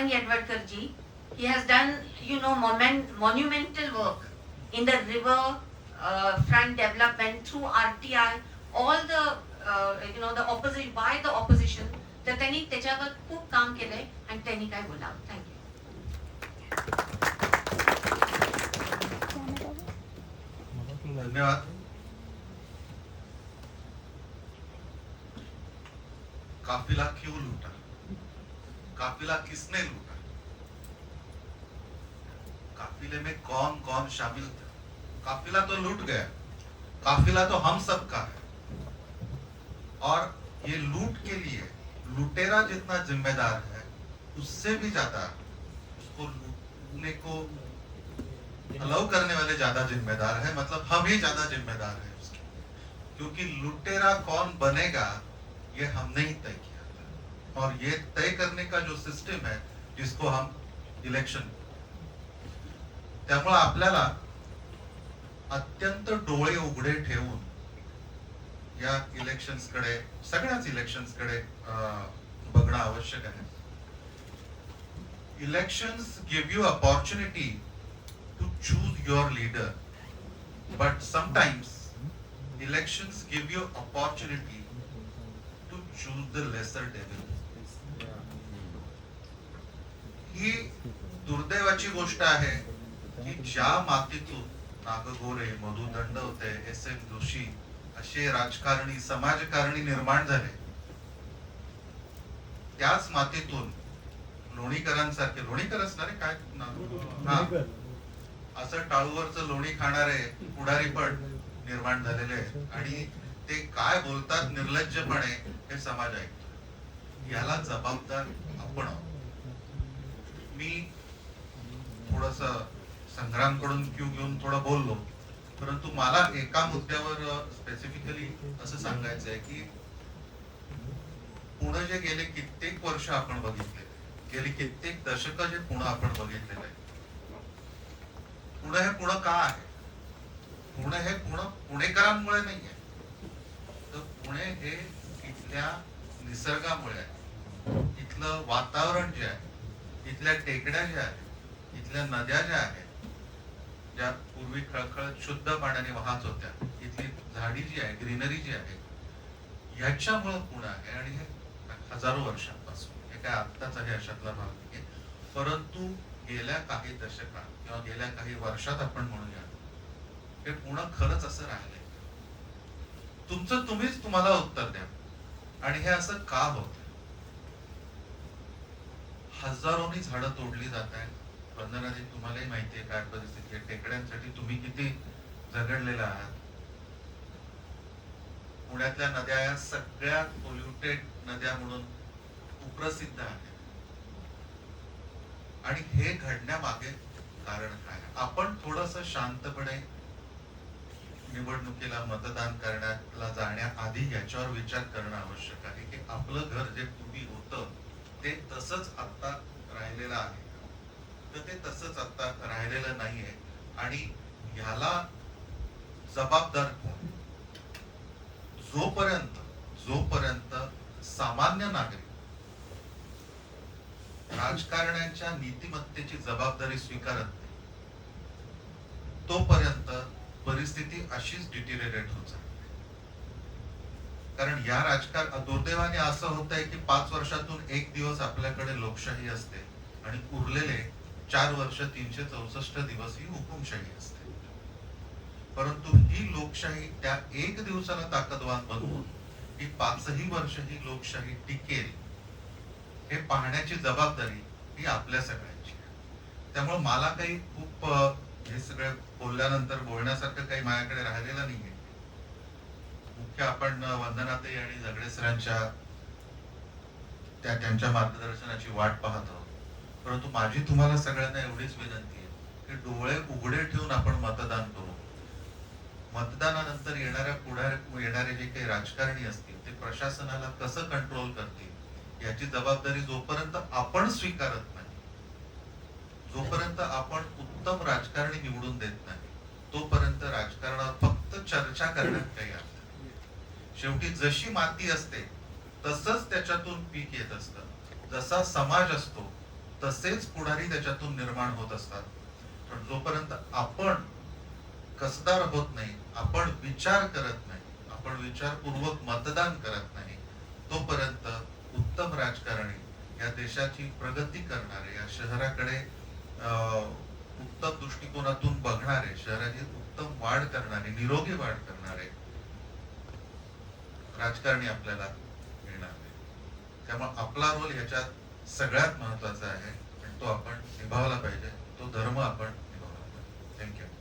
Bhavani Advaitkarji. He has done, you know, momen- monumental work in the river uh, front development through RTI, all the, uh, you know, the opposition, by the opposition. तर त्यांनी त्याच्यावर खूप काम केलंय आणि त्यांनी काय बोलावं थँक्यू धन्यवाद काफिला क्यों लूटा काफिला किसने लूटा? काफिले में कौन कौन शामिल था? काफिला तो लूट गया। काफिला तो हम सब का है। और ये लूट के लिए लुटेरा जितना जिम्मेदार है, उससे भी ज़्यादा उसको लूटने को अलाउ करने वाले ज़्यादा जिम्मेदार है मतलब हम ही ज़्यादा जिम्मेदार है उसके क्योंकि लुटेरा कौन बनेगा, ये हमने ही तय किया। और ये तय करने का जो सिस्टम है जिसको हम इलेक्शन त्यामुळे आपल्याला अत्यंत डोळे उघडे ठेवून या इलेक्शन्सकडे सगळ्याच इलेक्शन्सकडे बघणं आवश्यक आहे. Elections give you opportunity to choose your leader but sometimes elections give you opportunity to choose the lesser develop ही दुर्दैवाची गोष्ट आहे की ज्या मातीतून नागगोरे मधु दंडवते एस एम जोशी असे राजकारणी समाजकारणी निर्माण झाले. त्याच मातीतून लोणीकरांसारखे लोणीकर असणारे काय हा. असं टाळूवरच लोणी खाणारे पुढारी पण निर्माण झालेले आहेत. आणि ते काय बोलतात निर्लज्जपणे हे समाज ऐकतो. याला जबाबदार आपण आहोत. मी थोडस संग्रामकडून क्यू घेऊन थोडं बोललो. परंतु मला एका मुद्द्यावर स्पेसिफिकली असं सांगायचं आहे की पुणे जे गेले कित्येक वर्ष आपण बघितले गेली कित्येक दशक जे पुणे आपण बघितलेलं आहे. पुणे हे पुणे का आहे? पुणे हे पुणे पुणेकरांमुळे नाही आहे. तर पुणे हे इथल्या निसर्गामुळे आहे. इथलं वातावरण जे आहे इथल्या टेकड्या ज्या आहेत इथल्या नद्या ज्या आहेत ज्या पूर्वी खळखळत शुद्ध पाण्याने वाहत होत्या इथली झाडी जी आहे ग्रीनरी जी आहे ह्याच्यामुळं पुणे आहे आणि हे हजारो वर्षांपासून हे काय आत्ताच आहे अशातला भाग नाही परंतु गेल्या काही दशकात किंवा गेल्या काही वर्षात आपण म्हणूया हे पुणे खरंच असं राहिलंय. तुमचं तुम्हीच तुम्हाला उत्तर द्या. आणि हे असं का होतं? हजारोनी झाडं तोडली जात आहेत. वंदनाजी तुम्हालाही माहिती आहे काय परिस्थिती आहे. टेकड्यांसाठी तुम्ही किती झगडलेला आहात? पुण्यातल्या नद्या या सगळ्या पोल्युटेड नद्या म्हणून कुप्रसिद्ध आहेत. आणि हे घडण्यामागे कारण काय? आपण थोडस शांतपणे निवडणुकीला मतदान करण्याला जाण्याआधी याच्यावर विचार करणं आवश्यक आहे की आपलं घर जे तसंच आत्ता राहिलेलं आहे. तर ते तसंच आता राहिलेलं नाही आहे आणि ह्याला जबाबदार कोण? जोपर्यंत जोपर्यंत सामान्य नागरिक राजकारण्यांच्या नीतिमत्तेची जबाबदारी स्वीकारत नाही तोपर्यंत परिस्थिती अशीच डिटिरेट होत जाते. कारण या राजकारण दुर्दैवाने असं होत आहे की पाच वर्षातून एक दिवस आपल्याकडे लोकशाही असते आणि उरलेले चार वर्ष तीनशे चौसष्ट दिवस ही हुकुमशाही असते. परंतु ही लोकशाही त्या एक दिवसाला ताकदवान बनवून ही पाचही वर्ष ही लोकशाही टिकेल हे पाहण्याची जबाबदारी ही आपल्या सगळ्यांची आहे. त्यामुळे मला काही खूप हे सगळं बोलल्यानंतर बोलण्यासारखं काही माझ्याकडे राहिलेलं नाहीये. मुख्य आपण वंदनाताई आणि जगडे सरांच्या त्या त्यांच्या मार्गदर्शनाची वाट पाहत आहोत. परंतु माझी तुम्हाला सगळ्यांना एवढीच विनंती आहे की डोळे उघडे ठेवून आपण मतदान करू. मतदानानंतर येणाऱ्या पुढे येणारे जे काही राजकारणी असतील ते प्रशासनाला कसं कंट्रोल करतील याची जबाबदारी जोपर्यंत आपण स्वीकारत नाही जोपर्यंत आपण उत्तम राजकारणी निवडून देत नाही तोपर्यंत राजकारणात फक्त चर्चा करण्यात काही अर्थ शेवटी जशी माती असते तसंच त्याच्यातून पीक येत असतं. जसा समाज असतो तसेच पुढारी त्याच्यातून निर्माण होत असतात. पण जोपर्यंत आपण कसदार होत नाही आपण विचार करत नाही आपण विचारपूर्वक मतदान करत नाही तोपर्यंत उत्तम राजकारणी या देशाची प्रगती करणारे या शहराकडे अं, उत्तम दृष्टिकोनातून बघणारे शहराची उत्तम वाढ करणारे निरोगी वाढ करणारे राजकारणी आपल्याला मिळणार नाही. त्यामुळे आपला रोल याच्यात सगळ्यात महत्त्वाचा आहे आणि तो आपण निभावला पाहिजे. तो धर्म आपण निभावला पाहिजे. थँक्यू